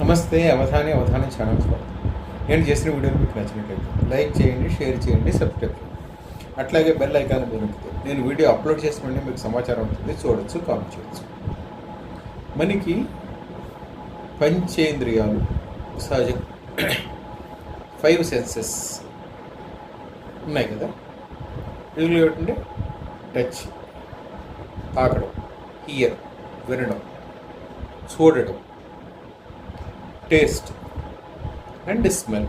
నమస్తే అవధాని అవధాని ఛానల్ స్వాగతం. నేను చేసిన వీడియోలు మీకు నచ్చినట్లయితే లైక్ చేయండి షేర్ చేయండి సబ్స్క్రైబ్ చేయండి. అట్లాగే బెల్ ఐకాన్ మీద నేను వీడియో అప్లోడ్ చేసిన వెంటనే మీకు సమాచారం ఉంటుంది. చూడొచ్చు కామెంట్ చేయొచ్చు. మనకి పంచేంద్రియాలు సహజ ఫైవ్ సెన్సెస్ ఉన్నాయి కదా? ఇందులో ఏమిటంటే టచ్ తాకడం హియర్ వినడం చూడడం టేస్ట్ అండ్ స్మెల్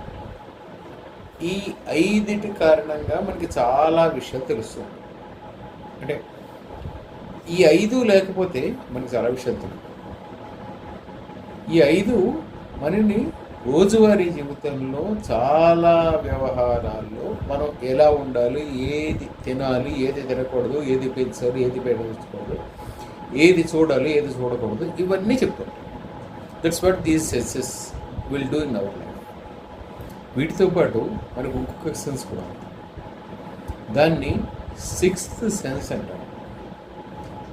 ఈ ఐదిటి కారణంగా మనకి చాలా విషయాలు తెలుస్తుంది అంటే ఈ ఐదు లేకపోతే మనకి చాలా విషయాలు తెలుస్తుంది ఈ ఐదు మనని రోజువారీ జీవితంలో చాలా వ్యవహారాల్లో మనం ఎలా ఉండాలి ఏది తినాలి ఏది తినకూడదు ఏది పెంచాలి ఏది పెంచకూడదు ఏది చూడాలి ఏది చూడకూడదు ఇవన్నీ చెప్తాం. That's what these senses will do in our life వీటితో పాటు మనకు ఇంకొక సెన్స్ కూడా ఉంది దాన్ని సిక్స్త్ సెన్స్ అంటారు.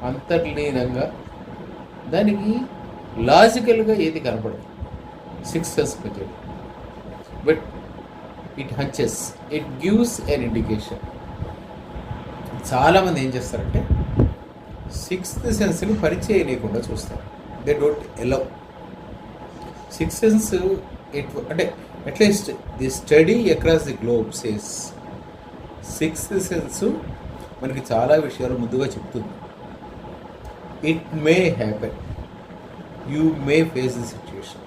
అంతర్లీనంగా దానికి లాజికల్గా ఏది కనపడదు. Sixth sense method but it hunches it gives an indication చాలామంది ఏం చేస్తారంటే సిక్స్త్ సెన్స్ని పరిచయం లేకుండా చూస్తారు. They don't allow six sense it అంటే at least the study across the globe says sixth sense మనకి చాలా విషయాలు ముందుగా చెప్తుంది. It may happen you may face the situation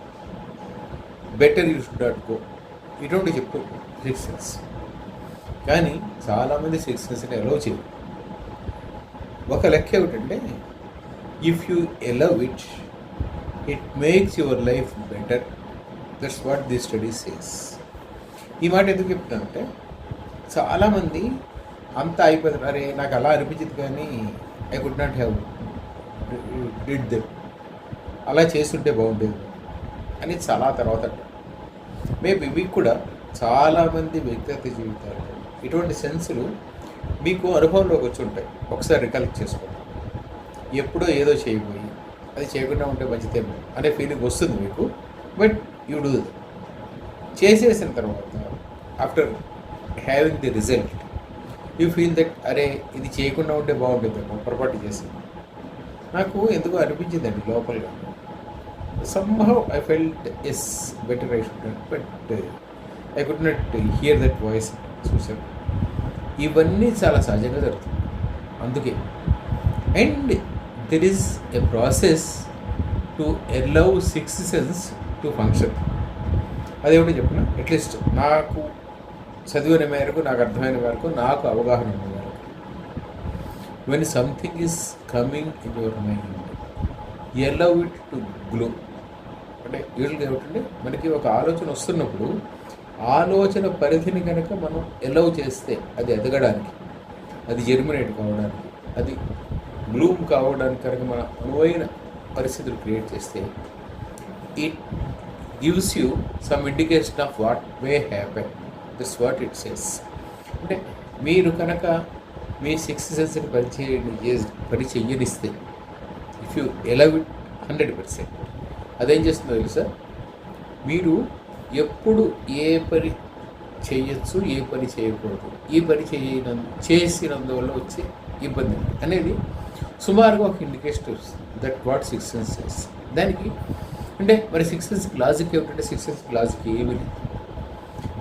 better you should not go ఇటువంటి చెప్పు సిక్స్ సెన్స్ కానీ చాలామంది సిక్స్ సెన్స్ని ఎలవ్ చేయరు. ఒక లెక్క ఏమిటంటే if you allow it it makes your life better that's what the study says ఈ మాట ఎందుకు చెప్తానంటే చాలామంది అంత అయిపోతారు అరే నాకు అలా అనిపించింది కానీ I could not have did them అలా చేస్తుంటే బాగుండేది అని చాలా తర్వాత మేబీ మీకు కూడా చాలామంది వ్యక్తిగత జీవితాలు ఇటువంటి సెన్సులు మీకు అనుభవంలోకి వచ్చి ఉంటాయి. ఒకసారి రికలెక్ట్ చేసుకోండి ఎప్పుడో ఏదో చేయబోయి అది చేయకుండా ఉంటే మంచిదేమో అనే ఫీలింగ్ వస్తుంది మీకు. బట్ యూ డూ చేసేసిన తర్వాత after having the result you feel that అరే ఇది చేయకుండా ఉంటే బాగుంటుందేమో పొరపాటు చేసి నాకు ఎందుకో అనిపించిందండి లోపలగా somehow I felt as better I should but I could not hear that voice చూసాను ఇవన్నీ చాలా సహజంగా జరుగుతుంది అందుకే. And there is a process to allow six sense to function అదేమిటో చెప్పిన అట్లీస్ట్ నాకు చదివిన మేరకు నాకు అర్థమైన మేరకు నాకు అవగాహన ఉన్న మేరకు. When something is coming in your mind allow it to glow అంటే యూజువల్గా ఏమిటంటే మనకి ఒక ఆలోచన వస్తున్నప్పుడు ఆలోచన పరిధిని కనుక మనం ఎలవ్ చేస్తే అది ఎదగడానికి అది జెర్మినేట్ కావడానికి అది బ్లూమ్ కావడానికి కనుక మన అనువైన పరిస్థితులు క్రియేట్ చేస్తే it gives you some indication of what may happen this what it says అంటే మీరు కనుక మీ సిక్స్ సెన్స్ని పరిచయం పని చెయ్యనిస్తే if you allow it hundred percent అదేం చేస్తుందో తెలుసా? మీరు ఎప్పుడు ఏ పని చేయొచ్చు ఏ పని చేయకూడదు. ఈ పని చేయన చేసినందువల్ల వచ్చే ఇబ్బంది. అనేది సుమారుగా ఒక ఇండికేషన్ వస్తుంది that what six sense senses దానికి అంటే మరి సిక్స్ సెన్స్ లాజిక్ ఏమిటంటే సిక్స్ సెన్స్ లాజిక్ ఏమీ లేదు.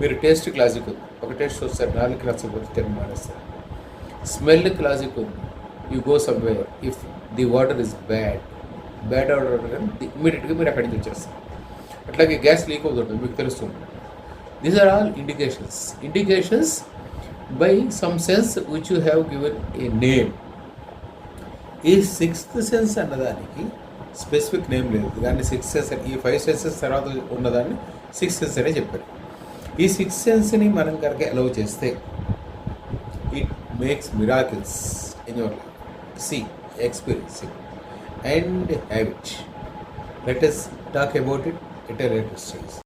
మీరు టేస్ట్ క్లాజిక్ ఉంది. ఒక టేస్ట్ చూస్తారు నాలుగు నచ్చకపోతే తిని మానేస్తారు. స్మెల్కి లాజిక్ ఉంది. You go somewhere if the water is bad. Bad odour కానీ ఇమీడియట్గా మీరు అక్కడికి వచ్చేస్తారు. అట్లాగే గ్యాస్ లీక్ అవుతుంది మీకు తెలుస్తుంది. These are all indications indications by some sense which you have given a name ఈ సిక్స్త్ సెన్స్ అన్నదానికి స్పెసిఫిక్ నేమ్ లేదు. దాన్ని సిక్స్ సెన్స్ ఈ ఫైవ్ సెన్సెస్ తర్వాత ఉన్నదాన్ని సిక్స్ సెన్స్ అనే చెప్పారు. ఈ సిక్స్ సెన్స్ని మనం కనుక అలౌ చేస్తే it makes miracles in your life see experience and habit let us talk about it at a latest stage.